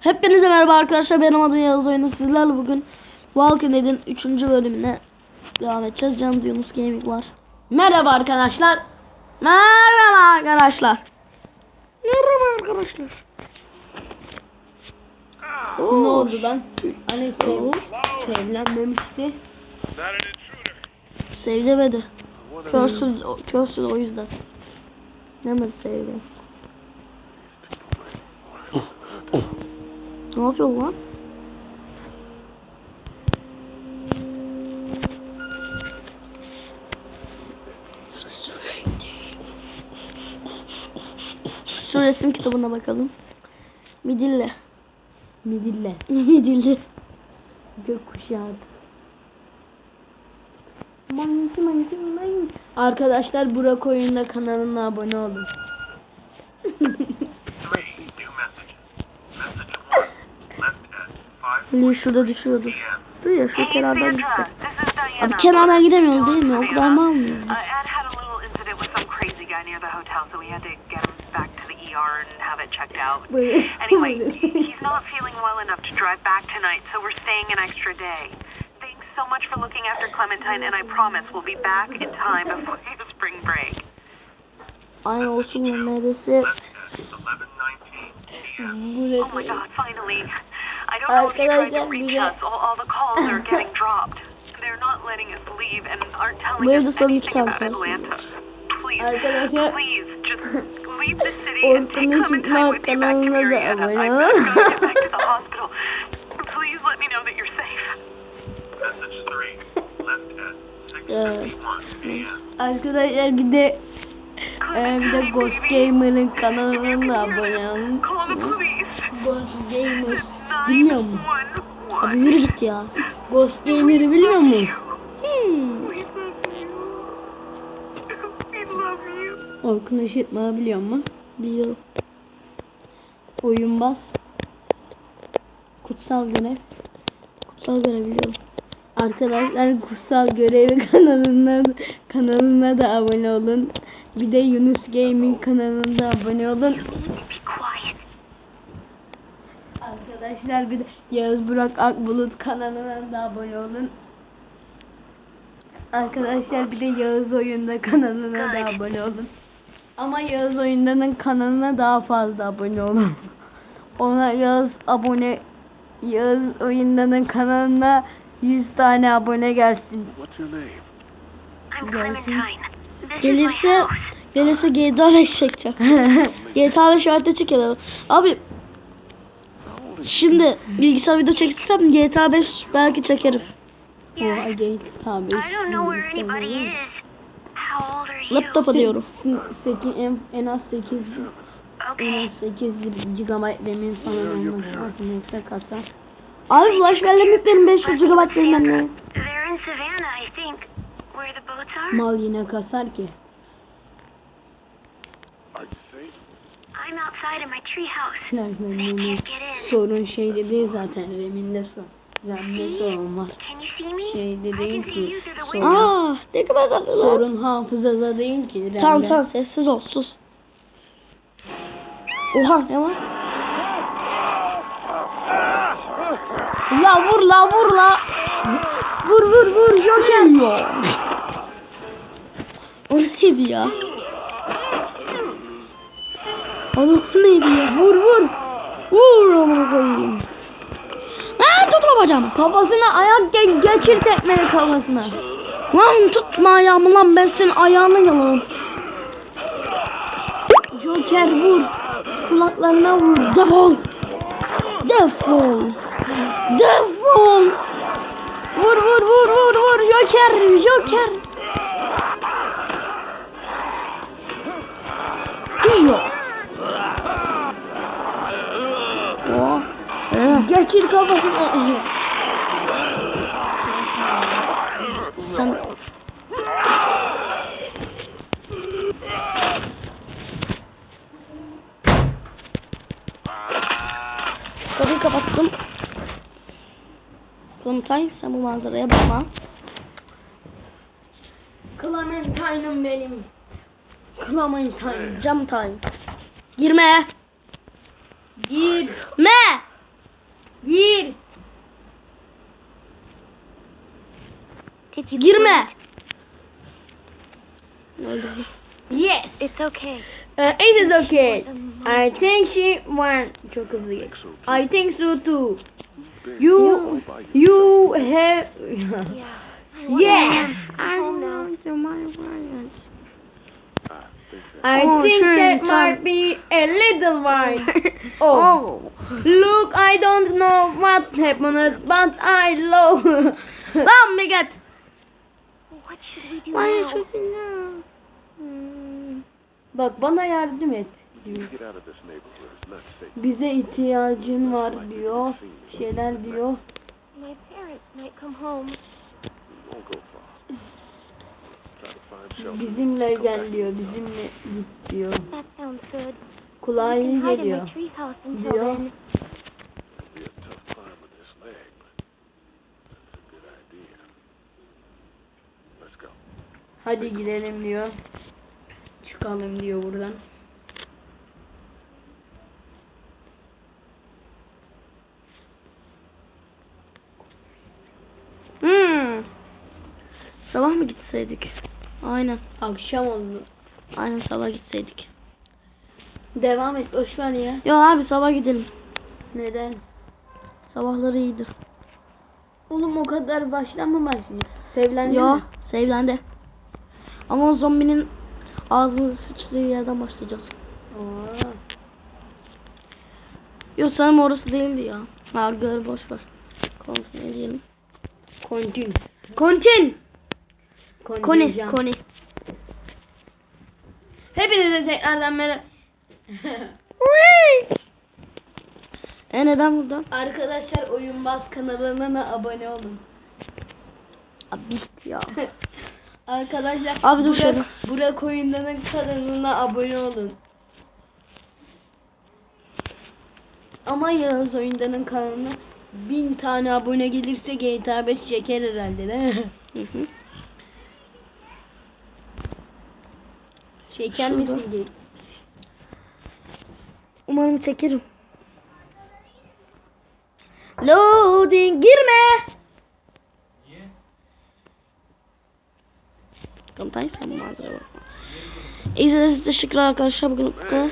Hepinize merhaba arkadaşlar benim adım Yağız Oyunu sizlerle bugün Walking Dead'in 3. bölümüne devam edeceğiz. Can Yunus Gaming var. Merhaba arkadaşlar. Merhaba arkadaşlar. Merhaba arkadaşlar. Ne oldu lan? Hani sev, sevlenmemişti. Not an intruder. Save demedi. I wanna Körsüz, körsüz o yüzden. Demedi save de. Ne yapıyor lan? Şu resim kitabına bakalım. Midilli. Midille. Midilli. Gökkuşağı. Manisi manisi manisi. Arkadaşlar Burak Oyun'da kanalına abone olun. Lili şurada düşüyordu. Dur şu kenardan gitsek. Abi kenardan gidemiyoruz değil mi? O kadar mı almıyoruz? ER and have it checked out. anyway, he's not feeling well enough to drive back tonight, so we're staying an extra day. Thanks so much for looking after Clementine, and I promise we'll be back in time spring break. Medicine. Oh my god, finally. I don't know if you tried to reach us. All, all the calls are getting dropped. They're not letting us leave and aren't telling Where's us anything about? Atlanta. Please, Arkadaşlar- please, just leave the city and take Ortalığı Clementine with you back to kanalına da Marietta. I've ol. got to get back to the hospital. Please let me know that you're safe. Message three. Left at 6:51 p.m. Arkadaşlar bir de e, bir de Ghost Gamer'ın kanalına da abone olun. Call the police. Ghost Gamer bilmiyor musun? 911. Abi yürü git ya. Ghost Gamer'ı biliyor musun? Hmm. Orkun Işıtma biliyor musun? Biliyorum. Oyun bas. Kutsal görev. Kutsal görebiliyorum. Arkadaşlar Kutsal Görevi kanalına kanalına da abone olun. Bir de Yunus Gaming kanalına da abone olun. Arkadaşlar bir de Yağız Burak Akbulut kanalına da abone olun. Arkadaşlar bir de Yağız Oyunda kanalına da abone olun. Ama Yağız Oyunda'nın kanalına daha fazla abone olun. Ona Yağız abone Yağız Oyunda'nın kanalına 100 tane abone gelsin. Gelsin. Gelirse gelirse GTA 5 çekeceğim. GTA 5 harita çekelim. Abi şimdi bilgisayar video çeksem GTA 5 belki çekerim. Oha geyik tabi. I don't know where anybody is. How old are you? Laptopa diyorum. 8 en, en az 8 en az 8 GB RAM'in falan olması lazım yoksa kasar. Abi flash bellemek benim 500 GB bilmem ne. They're in Savannah, I think. Where the boats are? Mal yine kasar ki. RAM'in can't get in. sorun şeyde değil zaten. Can you see me? Şeyde I değil can see ki. you through the Sorun, window. Aa ne kadar tatlı lan. sorun hafızada değil ki RAM'de. Tamam tamam sessiz ol sus. Oha ne var? La vur la vur la. Vur vur vur Joker. O neydi ya? O neydi ya? Vur vur. Vur amına koyayım. Aa tutma bacağımı. Kafasına ayak ge- geçir tekmeyi kafasına. Lan tutma ayağımı lan ben senin ayağını yalarım. Joker vur. Kulaklarına vur. Defol. Defol. Defol. Vur vur vur vur vur Joker Joker. Diyor. Oh. Geçir kafasına. Sen... Kapıyı kapattım. Clementine sen bu manzaraya bakma. Clementine'ım benim. Clementine. Cam time. Girme. Gir. Did you Girme. Yes. It's okay. Uh, it is okay. I think she won. Çok. I think so too. You, you have. yeah. Yes. I know. So my wife. I Oh, think sure, that might be a little wine. Oh. Look, I don't know what happened, but I love. Lan bir git. What should we do Why now? should we know? Hmm. Bak bana yardım et. diyor. Get. Bize ihtiyacın var diyor. Şeyler diyor. My parents might come home. Bizimle gel diyor. Bizimle git diyor. Kulağa iyi geliyor. Diyor. Hadi gidelim diyor. Çıkalım diyor buradan. Hmm. Sabah mı gitseydik? Aynen. Akşam oldu. Aynen sabah gitseydik. Devam et boş ver ya. Yo abi sabah gidelim. Neden? Sabahları iyidir. Oğlum o kadar başlamamak mı? Sevlendi Yo mi? sevlendi. Ama o zombinin ağzını sıçtığı yerden başlayacağız. Aa. Yo sanırım orası değildi ya. Ha gör boş ver. Kontrol edelim. Kontin. Kontin. Koni. Kontinjan. Koni. Hepinize tekrardan merhaba. E neden burada? Arkadaşlar Oyunbaz kanalına da abone olun. Abi ya. Arkadaşlar Abi dur Burak, şöyle. Burak Oyundan'ın kanalına abone olun. Ama Yağız Oyundan'ın kanalına bin tane abone gelirse GTA 5 çeker herhalde değil mi? Hı hı. Şurada. misin? Umarım çekerim. Loading girme. Tamam sen manzara bakma. İzlediğiniz için teşekkürler arkadaşlar. Bugün bu kadar.